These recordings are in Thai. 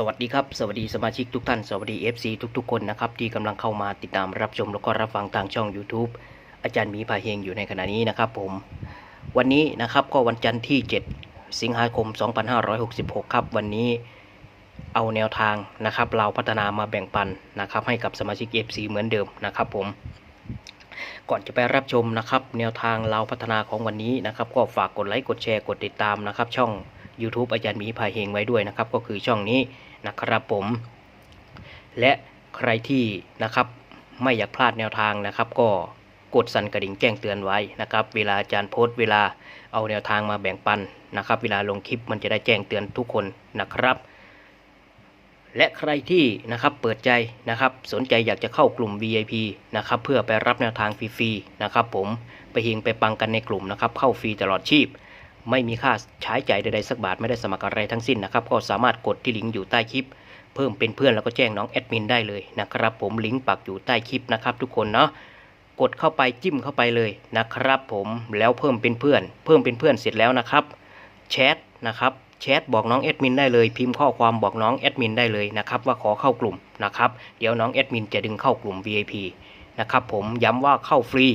สวัสดีครับ สวัสดีสมาชิกทุกท่าน สวัสดี FC ทุกๆ คนนะครับ ที่กำลังเข้ามาติดตามรับชมแล้วก็รับฟังทางช่อง YouTube อาจารย์มีพาเฮงอยู่ในขณะนี้นะครับผม วันนี้นะครับก็วันจันทร์ที่ 7 สิงหาคม 2566 ครับ วันนี้เอาแนวทางนะครับเราพัฒนามาแบ่งปันนะครับให้กับสมาชิก FC เหมือนเดิมนะครับผม ก่อนจะไปรับชมนะครับ แนวทางเราพัฒนาของวันนี้นะครับ ก็ฝากกดไลค์กดแชร์กดติดตามนะครับช่อง YouTube อาจารย์หมีพายเฮงไว้ด้วยนะครับ ก็คือช่องนี้นะครับผม และใครที่นะครับไม่อยากพลาดแนวทางนะครับ ก็กดสั่นกระดิ่งแจ้งเตือนไว้นะครับ เวลาอาจารย์โพสต์เวลาเอาแนวทางมาแบ่งปันนะครับ เวลาลงคลิปมันจะได้แจ้งเตือนทุกคนนะครับ และใครที่นะครับเปิดใจนะครับ สนใจอยากจะเข้ากลุ่ม VIP นะครับเพื่อไปรับแนวทางฟรีๆนะครับ ผมไปเฮงไปปังกันในกลุ่มนะครับ เข้าฟรีตลอดชีพ ไม่มีค่าใช้จ่ายใดๆสักบาทไม่ได้สมัครอะไรทั้งสิ้นนะครับ ก็สามารถกดที่ลิงก์อยู่ใต้คลิป เพิ่มเป็นเพื่อนแล้วก็แจ้งน้องแอดมินได้เลยนะครับ ผมลิงก์ปักอยู่ใต้คลิปนะครับ ทุกคนเนาะกดเข้าไปจิ้มเข้าไปเลยนะครับ ผมแล้วเพิ่มเป็นเพื่อน เพิ่มเป็นเพื่อนเสร็จแล้วนะครับแชทนะครับแชทบอกน้องแอดมินได้เลยพิมพ์ข้อความบอกน้องแอดมินได้เลยนะครับว่าขอเข้ากลุ่มนะครับเดี๋ยวน้องแอดมินจะดึงเข้ากลุ่ม VIP นะครับผมย้ำว่าเข้าฟรี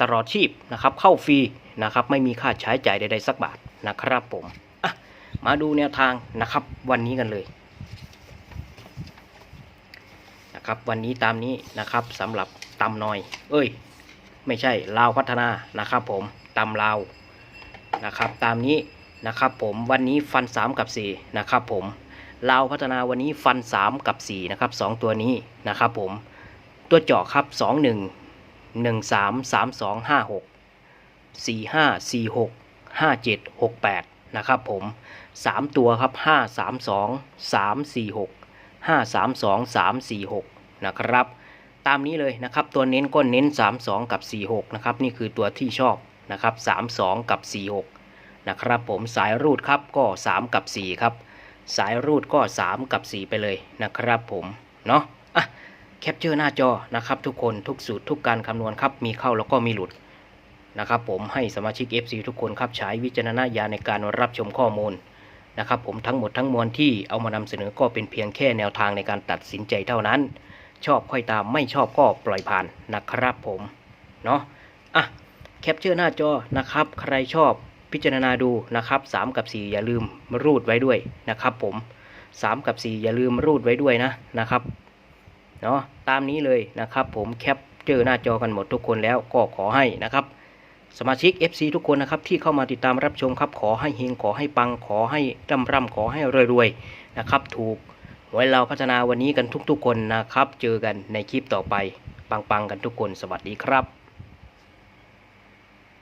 ตลอดชีพนะครับเข้าฟรี นะครับ ไม่มีค่าใช้จ่ายใดๆสักบาทนะครับผมอะมาดูแนวทางนะครับ วันนี้กันเลยนะครับวันนี้ตามนี้นะครับสำหรับตำน้อย เอ้ย ไม่ใช่ลาวพัฒนานะครับผมตำลาวนะครับตามนี้นะครับผมวันนี้ฟัน 3 กับ 4 นะครับผมลาวพัฒนาวันนี้ฟัน 3 กับ 4 นะครับสองตัวนี้นะครับผมตัวเจาะครับ 2 1 1 3 3 2 5 6 4 5 4 6 5 7 6 8 นะครับผม 3 ตัวครับ 5 3 2 3 4 6 5 3 2 3 4 6 นะครับ ตามนี้เลยนะครับ ตัวเน้นก็เน้น 3 2 กับ 4 6 นะครับ นี่คือตัวที่ชอบนะครับ 3 2 กับ 4 6 นะครับผมสายรูดครับก็ 3 กับ 4 ครับ สายรูดก็ 3 กับ 4 ไปเลยนะครับผม เนาะอะแคปเจอร์หน้าจอนะครับทุกคนทุกสูตรทุกการคำนวณครับ มีเข้าแล้วก็มีหลุด นะครับผมให้สมาชิก FC ทุกคนครับใช้วิจารณญาณในการรับชมข้อมูลนะครับผมทั้งหมดทั้งมวลที่เอามานำเสนอก็เป็นเพียงแค่แนวทางในการตัดสินใจเท่านั้น ชอบค่อยตามไม่ชอบก็ปล่อยผ่านนะครับผมเนาะอะแคปเจอร์หน้าจอนะครับ ใครชอบพิจารณาดูนะครับ 3 กับ 4 อย่าลืมรูดไว้ด้วยนะครับผม 3 กับ 4 อย่าลืมรูดไว้ด้วยนะนะครับเนาะตามนี้เลยนะครับผมแคปเจอหน้าจอกันหมดทุกคนแล้วก็ขอให้นะครับ สมาชิก FC ทุกคนนะครับที่เข้ามาติดตามรับชมครับขอให้เฮงขอให้ปังขอให้ร่ำร่ำขอให้รวยๆนะครับถูกไว้เราพัฒนาวันนี้กันทุกๆคนนะครับ เจอกันในคลิปต่อไปปังๆกันทุกคนสวัสดีครับ